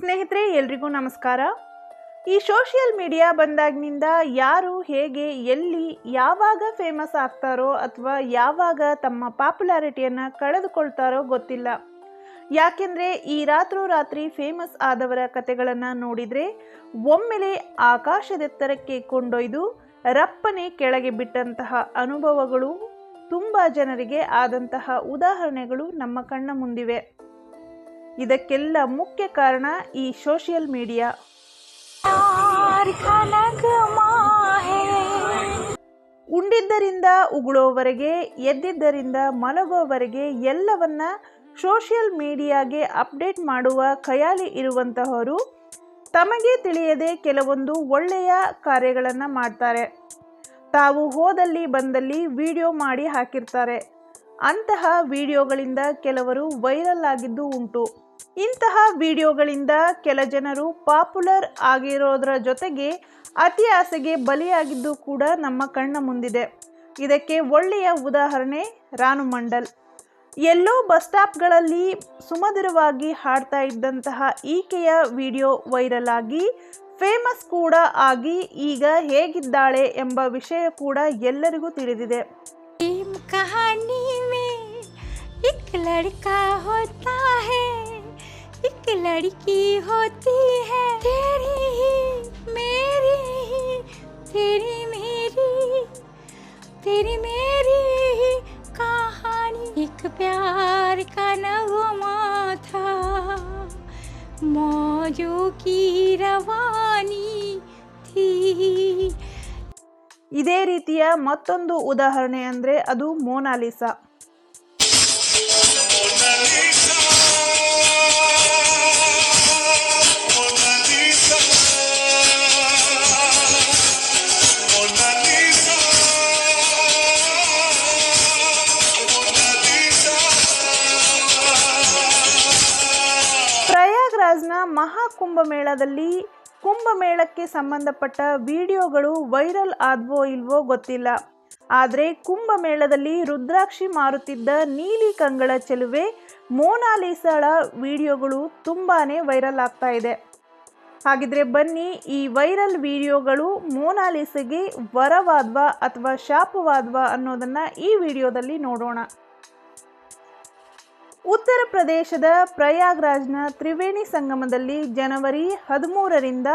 ಸ್ನೇಹಿತರೆ, ಎಲ್ರಿಗೂ ನಮಸ್ಕಾರ. ಈ ಸೋಷಿಯಲ್ ಮೀಡಿಯಾ ಬಂದಾಗಿನಿಂದ ಯಾರು ಹೇಗೆ, ಎಲ್ಲಿ, ಯಾವಾಗ ಫೇಮಸ್ ಆಗ್ತಾರೋ ಅಥವಾ ಯಾವಾಗ ತಮ್ಮ ಪಾಪ್ಯುಲಾರಿಟಿಯನ್ನು ಕಳೆದುಕೊಳ್ತಾರೋ ಗೊತ್ತಿಲ್ಲ. ಯಾಕೆಂದರೆ, ಈ ರಾತ್ರೋರಾತ್ರಿ ಫೇಮಸ್ ಆದವರ ಕತೆಗಳನ್ನು ನೋಡಿದರೆ ಒಮ್ಮೆಲೆ ಆಕಾಶದೆತ್ತರಕ್ಕೆ ಕೊಂಡೊಯ್ದು ರಪ್ಪನೆ ಕೆಳಗೆ ಬಿಟ್ಟಂತಹ ಅನುಭವಗಳು ತುಂಬ ಜನರಿಗೆ ಆದಂತಹ ಉದಾಹರಣೆಗಳು ನಮ್ಮ ಕಣ್ಣ ಮುಂದಿವೆ. ಇದಕ್ಕೆಲ್ಲ ಮುಖ್ಯ ಕಾರಣ ಈ ಸೋಷಿಯಲ್ ಮೀಡಿಯಾ. ಉಂಡಿದ್ದರಿಂದ ಉಗುಳೋವರೆಗೆ, ಎದ್ದಿದ್ದರಿಂದ ಮಲಗೋವರೆಗೆ ಎಲ್ಲವನ್ನ ಸೋಷಿಯಲ್ ಮೀಡಿಯಾಗೆ ಅಪ್ಡೇಟ್ ಮಾಡುವ ಖಯಾಲಿ ಇರುವಂತಹವರು ತಮಗೆ ತಿಳಿಯದೆ ಕೆಲವೊಂದು ಒಳ್ಳೆಯ ಕಾರ್ಯಗಳನ್ನು ಮಾಡ್ತಾರೆ. ತಾವು ಹೋದಲ್ಲಿ ಬಂದಲ್ಲಿ ವಿಡಿಯೋ ಮಾಡಿ ಹಾಕಿರ್ತಾರೆ. ಅಂತಹ ವಿಡಿಯೋಗಳಿಂದ ಕೆಲವರು ವೈರಲ್ ಆಗಿದ್ದು ಉಂಟು. ಇಂತಹ ವಿಡಿಯೋಗಳಿಂದ ಕೆಲ ಜನರು ಪಾಪ್ಯುಲರ್ ಆಗಿರೋದರ ಜೊತೆಗೆ ಅತಿ ಆಸೆಗೆ ಬಲಿಯಾಗಿದ್ದು ಕೂಡ ನಮ್ಮ ಕಣ್ಣ ಮುಂದಿದೆ. ಇದಕ್ಕೆ ಒಳ್ಳೆಯ ಉದಾಹರಣೆ ರಾನು ಮಂಡಲ್. ಎಲ್ಲೋ ಬಸ್ ಸ್ಟಾಪ್ಗಳಲ್ಲಿ ಸುಮಧುರವಾಗಿ ಹಾಡ್ತಾ ಇದ್ದಂತಹ ಈಕೆಯ ವಿಡಿಯೋ ವೈರಲ್ ಆಗಿ, ಫೇಮಸ್ ಕೂಡ ಆಗಿ, ಈಗ ಹೇಗಿದ್ದಾಳೆ ಎಂಬ ವಿಷಯ ಕೂಡ ಎಲ್ಲರಿಗೂ ತಿಳಿದಿದೆ. ಕಹಾನಿ ಮೇ एक लड़का होता है एक लड़की होती है तेरी ही मेरी ही तेरी मेरी तेरी मेरी ही कहानी एक प्यार का नगमा था मौजों की रवानी थी ಇದೇ ರೀತಿಯ ಮತ್ತೊಂದು ಉದಾಹರಣೆ ಅಂದರೆ ಅದು ಮೋನಾಲಿಸಾ ಪ್ರಯಾಗ್ರಾಜ್ನ ಮಹಾಕುಂಭಮೇಳದಲ್ಲಿ ಕುಂಭಮೇಳಕ್ಕೆ ಸಂಬಂಧಪಟ್ಟ ವಿಡಿಯೋಗಳು ವೈರಲ್ ಆದ್ವೋ ಇಲ್ವೋ ಗೊತ್ತಿಲ್ಲ. ಆದರೆ ಕುಂಭಮೇಳದಲ್ಲಿ ರುದ್ರಾಕ್ಷಿ ಮಾರುತ್ತಿದ್ದ ನೀಲಿ ಕಂಗಳ ಚೆಲುವೆ ಮೋನಾಲಿಸಾಳ ವಿಡಿಯೋಗಳು ತುಂಬಾ ವೈರಲ್ ಆಗ್ತಾ ಇದೆ. ಹಾಗಿದ್ರೆ ಬನ್ನಿ ಈ ವೈರಲ್ ವಿಡಿಯೋಗಳು ಮೋನಾಲಿಸಗೆ ವರವಾದ್ವಾ ಅಥವಾ ಶಾಪವಾದ್ವಾ ಅನ್ನೋದನ್ನು ಈ ವಿಡಿಯೋದಲ್ಲಿ ನೋಡೋಣ. ಉತ್ತರ ಪ್ರದೇಶದ ಪ್ರಯಾಗ್ರಾಜ್ನ ತ್ರಿವೇಣಿ ಸಂಗಮದಲ್ಲಿ ಜನವರಿ ಹದಿಮೂರರಿಂದ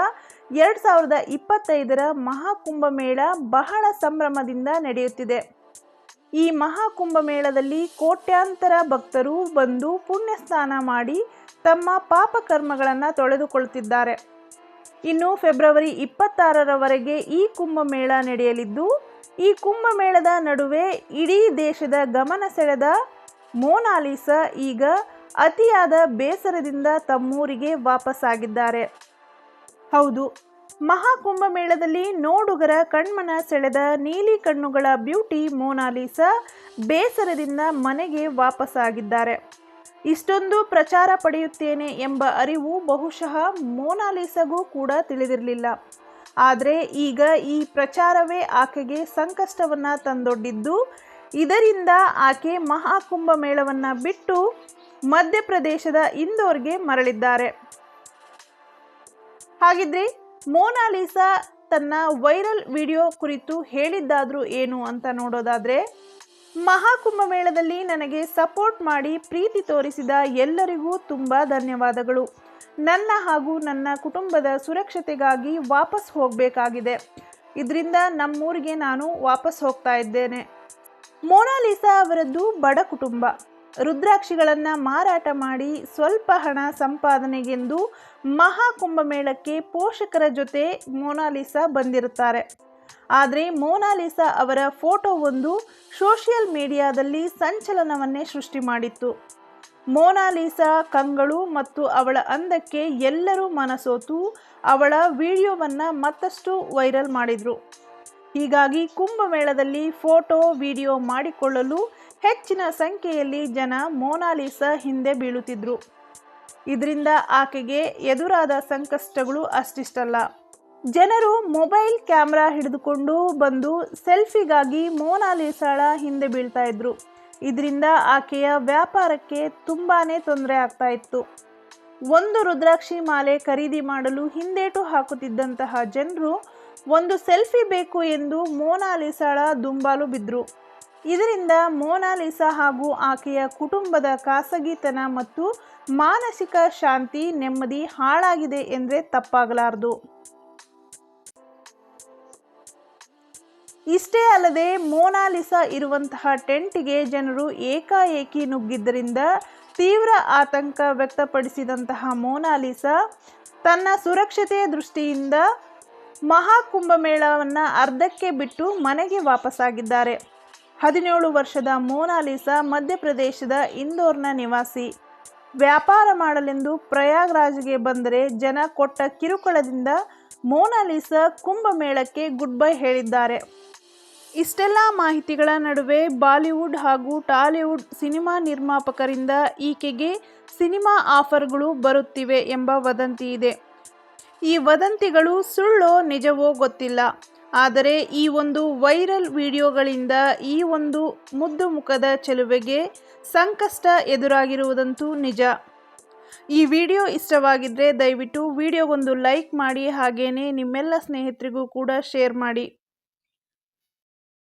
ಎರಡು ಸಾವಿರದ ಇಪ್ಪತ್ತೈದರ ಮಹಾಕುಂಭಮೇಳ ಬಹಳ ಸಂಭ್ರಮದಿಂದ ನಡೆಯುತ್ತಿದೆ. ಈ ಮಹಾಕುಂಭಮೇಳದಲ್ಲಿ ಕೋಟ್ಯಾಂತರ ಭಕ್ತರು ಬಂದು ಪುಣ್ಯ ಸ್ನಾನ ಮಾಡಿ ತಮ್ಮ ಪಾಪಕರ್ಮಗಳನ್ನು ತೊಳೆದುಕೊಳ್ಳುತ್ತಿದ್ದಾರೆ. ಇನ್ನು ಫೆಬ್ರವರಿ ಇಪ್ಪತ್ತಾರರವರೆಗೆ ಈ ಕುಂಭಮೇಳ ನಡೆಯಲಿದ್ದು, ಈ ಕುಂಭಮೇಳದ ನಡುವೆ ಇಡೀ ದೇಶದ ಗಮನ ಸೆಳೆದ ಮೋನಾಲಿಸಾ ಈಗ ಅತಿಯಾದ ಬೇಸರದಿಂದ ತಮ್ಮೂರಿಗೆ ವಾಪಸ್ಸಾಗಿದ್ದಾರೆ. ಹೌದು ಮಹಾಕುಂಭಮೇಳದಲ್ಲಿ ನೋಡುಗರ ಕಣ್ಮನ ಸೆಳೆದ ನೀಲಿ ಕಣ್ಣುಗಳ ಬ್ಯೂಟಿ ಮೋನಾಲಿಸ ಬೇಸರದಿಂದ ಮನೆಗೆ ವಾಪಸ್ಸಾಗಿದ್ದಾರೆ. ಇಷ್ಟೊಂದು ಪ್ರಚಾರ ಪಡೆಯುತ್ತೇನೆ ಎಂಬ ಅರಿವು ಬಹುಶಃ ಮೋನಾಲಿಸಗೂ ಕೂಡ ತಿಳಿದಿರಲಿಲ್ಲ. ಆದರೆ ಈಗ ಈ ಪ್ರಚಾರವೇ ಆಕೆಗೆ ಸಂಕಷ್ಟವನ್ನು ತಂದೊಡ್ಡಿದ್ದು ಇದರಿಂದ ಆಕೆ ಮಹಾಕುಂಭಮೇಳವನ್ನು ಬಿಟ್ಟು ಮಧ್ಯಪ್ರದೇಶದ ಇಂದೋರ್ಗೆ ಮರಳಿದ್ದಾರೆ. ಹಾಗಿದ್ರೆ ಮೋನಾಲಿಸಾ ತನ್ನ ವೈರಲ್ ವಿಡಿಯೋ ಕುರಿತು ಹೇಳಿದ್ದಾದರೂ ಏನು ಅಂತ ನೋಡೋದಾದ್ರೆ ಮಹಾಕುಂಭಮೇಳದಲ್ಲಿ ನನಗೆ ಸಪೋರ್ಟ್ ಮಾಡಿ ಪ್ರೀತಿ ತೋರಿಸಿದ ಎಲ್ಲರಿಗೂ ತುಂಬ ಧನ್ಯವಾದಗಳು. ನನ್ನ ಹಾಗೂ ನನ್ನ ಕುಟುಂಬದ ಸುರಕ್ಷತೆಗಾಗಿ ವಾಪಸ್ ಹೋಗಬೇಕಾಗಿದೆ. ಇದರಿಂದ ನಮ್ಮೂರಿಗೆ ನಾನು ವಾಪಸ್ ಹೋಗ್ತಾ ಇದ್ದೇನೆ. ಮೋನಾಲಿಸಾ ಅವರದ್ದು ಬಡ ಕುಟುಂಬ. ರುದ್ರಾಕ್ಷಿಗಳನ್ನು ಮಾರಾಟ ಮಾಡಿ ಸ್ವಲ್ಪ ಹಣ ಸಂಪಾದನೆಗೆಂದು ಮಹಾಕುಂಭಮೇಳಕ್ಕೆ ಪೋಷಕರ ಜೊತೆ ಮೋನಾಲಿಸಾ ಬಂದಿರುತ್ತಾರೆ. ಆದರೆ ಮೋನಾಲಿಸಾ ಅವರ ಫೋಟೋ ಒಂದು ಸೋಷಿಯಲ್ ಮೀಡಿಯಾದಲ್ಲಿ ಸಂಚಲನವನ್ನೇ ಸೃಷ್ಟಿ ಮಾಡಿತ್ತು. ಮೋನಾಲಿಸಾ ಕಂಗಳು ಮತ್ತು ಅವಳ ಅಂದಕ್ಕೆ ಎಲ್ಲರೂ ಮನಸೋತು ಅವಳ ವಿಡಿಯೋವನ್ನು ಮತ್ತಷ್ಟು ವೈರಲ್ ಮಾಡಿದರು. ಹೀಗಾಗಿ ಕುಂಭಮೇಳದಲ್ಲಿ ಫೋಟೋ, ವಿಡಿಯೋ ಮಾಡಿಕೊಳ್ಳಲು ಹೆಚ್ಚಿನ ಸಂಖ್ಯೆಯಲ್ಲಿ ಜನ ಮೋನಾಲಿಸಾ ಹಿಂದೆ ಬೀಳುತ್ತಿದ್ದರು ಇದರಿಂದ ಆಕೆಗೆ ಎದುರಾದ ಸಂಕಷ್ಟಗಳು ಅಷ್ಟಿಷ್ಟಲ್ಲ. ಜನರು ಮೊಬೈಲ್ ಕ್ಯಾಮ್ರಾ ಹಿಡಿದುಕೊಂಡು ಬಂದು ಸೆಲ್ಫಿಗಾಗಿ ಮೋನಾಲಿಸಾಳ ಹಿಂದೆ ಬೀಳ್ತಾ ಇದ್ರು. ಇದರಿಂದ ಆಕೆಯ ವ್ಯಾಪಾರಕ್ಕೆ ತುಂಬಾ ತೊಂದರೆ ಆಗ್ತಾ ಇತ್ತು. ಒಂದು ರುದ್ರಾಕ್ಷಿ ಮಾಲೆ ಖರೀದಿ ಮಾಡಲು ಹಿಂದೇಟು ಹಾಕುತ್ತಿದ್ದಂತಹ ಜನರು ಒಂದು ಸೆಲ್ಫಿ ಬೇಕು ಎಂದು ಮೋನಾಲಿಸಾಳ ದುಂಬಾಲು ಬಿದ್ದರು ಇದರಿಂದ ಮೋನಾಲಿಸಾ ಹಾಗೂ ಆಕೆಯ ಕುಟುಂಬದ ಖಾಸಗಿತನ ಮತ್ತು ಮಾನಸಿಕ ಶಾಂತಿ ನೆಮ್ಮದಿ ಹಾಳಾಗಿದೆ ಎಂದರೆ ತಪ್ಪಾಗಲಾರದು. ಇಷ್ಟೇ ಅಲ್ಲದೆ ಮೋನಾಲಿಸಾ ಇರುವಂತಹ ಟೆಂಟ್ಗೆ ಜನರು ಏಕಾಏಕಿ ನುಗ್ಗಿದ್ದರಿಂದ ತೀವ್ರ ಆತಂಕ ವ್ಯಕ್ತಪಡಿಸಿದಂತಹ ಮೋನಾಲಿಸಾ ತನ್ನ ಸುರಕ್ಷತೆಯ ದೃಷ್ಟಿಯಿಂದ ಮಹಾಕುಂಭಮೇಳವನ್ನು ಅರ್ಧಕ್ಕೆ ಬಿಟ್ಟು ಮನೆಗೆ ವಾಪಸ್ಸಾಗಿದ್ದಾರೆ. ಹದಿನೇಳು ವರ್ಷದ ಮೋನಾಲಿಸಾ ಮಧ್ಯಪ್ರದೇಶದ ಇಂದೋರ್ನ ನಿವಾಸಿ. ವ್ಯಾಪಾರ ಮಾಡಲೆಂದು ಪ್ರಯಾಗ್ರಾಜ್ಗೆ ಬಂದರೆ ಜನ ಕೊಟ್ಟ ಕಿರುಕುಳದಿಂದ ಮೋನಾಲಿಸಾ ಕುಂಭಮೇಳಕ್ಕೆ ಗುಡ್ ಬೈ ಹೇಳಿದ್ದಾರೆ. ಇಷ್ಟೆಲ್ಲ ಮಾಹಿತಿಗಳ ನಡುವೆ ಬಾಲಿವುಡ್ ಹಾಗೂ ಟಾಲಿವುಡ್ ಸಿನಿಮಾ ನಿರ್ಮಾಪಕರಿಂದ ಈಕೆಗೆ ಸಿನಿಮಾ ಆಫರ್ಗಳು ಬರುತ್ತಿವೆ ಎಂಬ ವದಂತಿ ಇದೆ. ಈ ವದಂತಿಗಳು ಸುಳ್ಳೋ ನಿಜವೋ ಗೊತ್ತಿಲ್ಲ. ಆದರೆ ಈ ಒಂದು ವೈರಲ್ ವಿಡಿಯೋಗಳಿಂದ ಈ ಒಂದು ಮುದ್ದು ಮುಖದ ಚೆಲುವೆಗೆ ಸಂಕಷ್ಟ ಎದುರಾಗಿರುವುದಂತೂ ನಿಜ. ಈ ವಿಡಿಯೋ ಇಷ್ಟವಾಗಿದ್ದರೆ ದಯವಿಟ್ಟು ವಿಡಿಯೋಗೊಂದು ಲೈಕ್ ಮಾಡಿ ಹಾಗೆಯೇ ನಿಮ್ಮೆಲ್ಲ ಸ್ನೇಹಿತರಿಗೂ ಕೂಡ ಶೇರ್ ಮಾಡಿ.